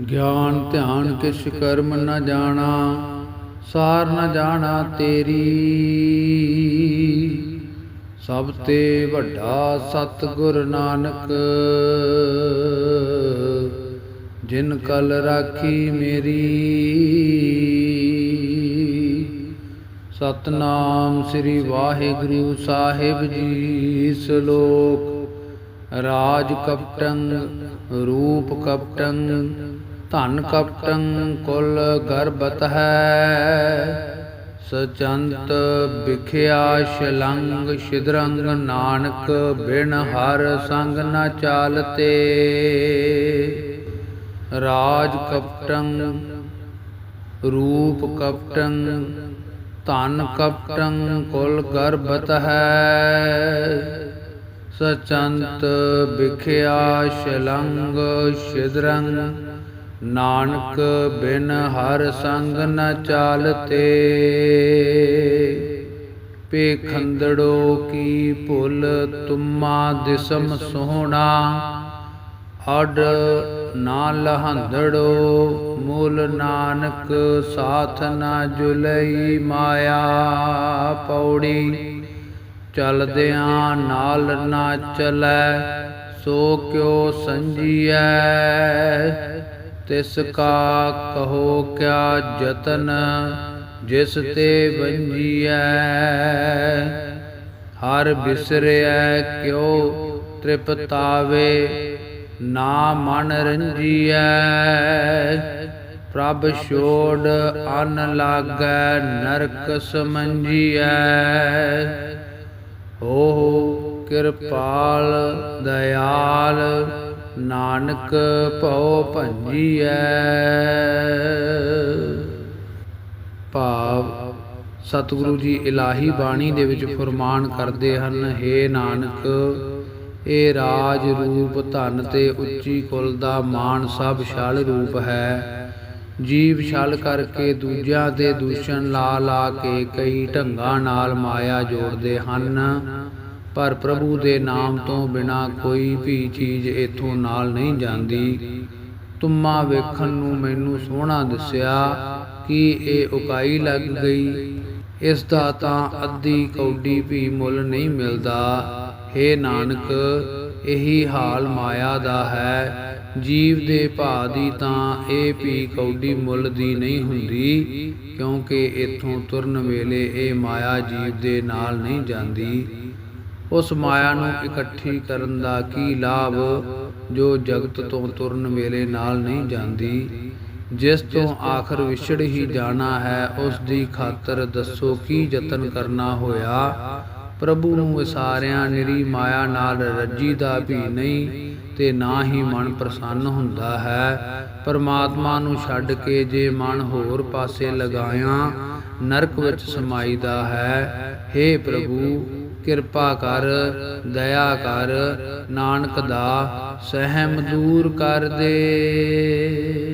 ਗਿਆਨ ਧਿਆਨ ਕਿਛ ਕਰਮ ਨ ਜਾਣਾ, ਸਾਰ ਨ ਜਾਣਾ ਤੇਰੀ। ਸਭ ਤੇ ਵੱਡਾ ਸਤਿਗੁਰ ਨਾਨਕ, ਜਿਨ ਕਲ ਰਾਖੀ ਮੇਰੀ। ਸਤਨਾਮ ਸ੍ਰੀ ਵਾਹਿਗੁਰੂ ਸਾਹਿਬ ਜੀ ਸ਼ਲੋਕ ਰਾਜ ਕਪਟੰ ਰੂਪ ਕਪਟੰ ਧਨ ਕਪਟੰ ਕੁਲ ਗਰਭਤ ਹੈ, ਸਚੰਤ ਵਿਖਿਆ ਸ਼ਲੰਗ ਸ਼ਿਦਰੰਗ ਨਾਨਕ, ਬਿਨ ਹਰ ਸੰਗ ਨ ਚਾਲਤੇ। ਰਾਜ ਕਪਟੰ ਰੂਪ ਕਪਟੰ ਧਨ ਕਪਟੰ ਕੁਲ ਗਰਭਤ ਹੈ, ਸਚੰਤ ਵਿਖਿਆ ਸ਼ਲੰਗ ਸ਼ਿਦਰੰਗ ਨਾਨਕ ਬਿਨ ਹਰ ਸੰਗ ਨ ਚਾਲਤੇ। ਪੇਖੰਦੜੋ ਕੀ ਭੁਲ ਤੁਮਾ ਦਿਸਮ ਸੋਹਣਾ ਅਡ ਨਾ ਲਹੰਦੜੋ ਮੂਲ ਨਾਨਕ ਸਾਥ ਨਾ ਜੁਲਈ ਮਾਇਆ ਪੌੜੀ। ਚਲਦਿਆਂ ਨਾਲ ਨਾ ਚਲੈ ਸੋ ਕਿਉ ਸੰਜੀਐ। ਤਿਸ ਕਾ ਕਹੋ ਕਿਆ ਜਤਨ, ਜਿਸ ਤੇ ਵੰਜੀਐ। ਹਰ ਬਿਸਰਿਐ ਕਿਉ ਤ੍ਰਿਪਤਾਵੇ, ਨਾ ਮਨ ਰੰਜੀਐ। ਪ੍ਰਭ ਛੋੜ ਅਨ ਲਾਗੈ, ਨਰਕ ਸਮੰਜੀਐ। ਹੋ ਕਿਰਪਾਲ, ਦਇਆਲ ਨਾਨਕ ਭਉ ਭੰਜੀਐ। ਭਾਵ ਸਤਿਗੁਰੂ ਜੀ ਇਲਾਹੀ ਬਾਣੀ ਦੇ ਵਿੱਚ ਫਰਮਾਨ ਕਰਦੇ ਹਨ हे ਨਾਨਕ ਇਹ ਰਾਜ ਰੂਪ ਧਨ ਤੇ ਉੱਚੀ ਕੁਲ ਦਾ ਮਾਣ ਸਭ ਛਲ ਰੂਪ ਹੈ। ਜੀਵ ਛਲ ਕਰਕੇ ਦੂਜਿਆਂ ਦੇ ਦੂਸ਼ਣ ਲਾ ਲਾ ਕੇ ਕਈ ਢੰਗਾਂ ਨਾਲ ਮਾਇਆ ਜੋੜਦੇ ਹਨ। ਪਰ ਪ੍ਰਭੂ ਦੇ ਨਾਮ ਤੋਂ ਬਿਨਾ ਕੋਈ ਵੀ ਚੀਜ਼ ਇਥੋਂ ਨਾਲ ਨਹੀਂ ਜਾਂਦੀ। ਤੁਮਾ ਵੇਖਣ ਨੂੰ ਮੈਨੂੰ ਸੋਹਣਾ ਦਿਸਿਆ ਕਿ ਇਹ ਉਕਾਈ ਲੱਗ ਗਈ। ਇਸ ਦਾ ਤਾਂ ਅੱਧੀ ਕੌਡੀ ਵੀ ਮੁੱਲ ਨਹੀਂ ਮਿਲਦਾ। हे ਨਾਨਕ, ਇਹੀ ਹਾਲ ਮਾਇਆ ਦਾ ਹੈ। ਜੀਵ ਦੇ ਭਾ ਦੀ ਤਾਂ ਇਹ ਵੀ ਕੌਡੀ ਮੁੱਲ ਦੀ ਨਹੀਂ ਹੁੰਦੀ, ਕਿਉਂਕਿ ਇਥੋਂ ਤੁਰਨ ਵੇਲੇ ਇਹ ਮਾਇਆ ਜੀਵ ਦੇ ਨਾਲ ਨਹੀਂ ਜਾਂਦੀ। ਉਸ ਮਾਇਆ ਨੂੰ ਇਕੱਠੀ ਕਰਨ ਦਾ ਕੀ ਲਾਭ? ਜੋ ਜਗਤ ਤੋਂ ਤੁਰਨ ਵੇਲੇ ਨਾਲ ਨਹੀਂ ਜਾਂਦੀ, ਜਿਸ ਤੋਂ ਆਖਰ ਵਿਛੜ ਹੀ ਜਾਣਾ ਹੈ, ਉਸ ਦੀ ਖਾਤਰ ਦੱਸੋ ਕੀ ਯਤਨ ਕਰਨਾ ਹੋਇਆ? ਪ੍ਰਭੂ ਨੂੰ ਵਿਸਾਰਿਆਂ ਨਿਰੀ ਮਾਇਆ ਨਾਲ ਰੱਜੀ ਦਾ ਵੀ ਨਹੀਂ ਤੇ ਨਾ ਹੀ ਮਨ ਪ੍ਰਸੰਨ ਹੁੰਦਾ ਹੈ। ਪਰਮਾਤਮਾ ਨੂੰ ਛੱਡ ਕੇ ਜੇ ਮਨ ਹੋਰ ਪਾਸੇ ਲਗਾਇਆ, ਨਰਕ ਵਿੱਚ ਸਮਾਈਦਾ ਹੈ। हे ਪ੍ਰਭੂ ਕਿਰਪਾ ਕਰ ਦਇਆ ਕਰ ਨਾਨਕ ਦਾ ਸਹਿਮ ਦੂਰ ਕਰ ਦੇ।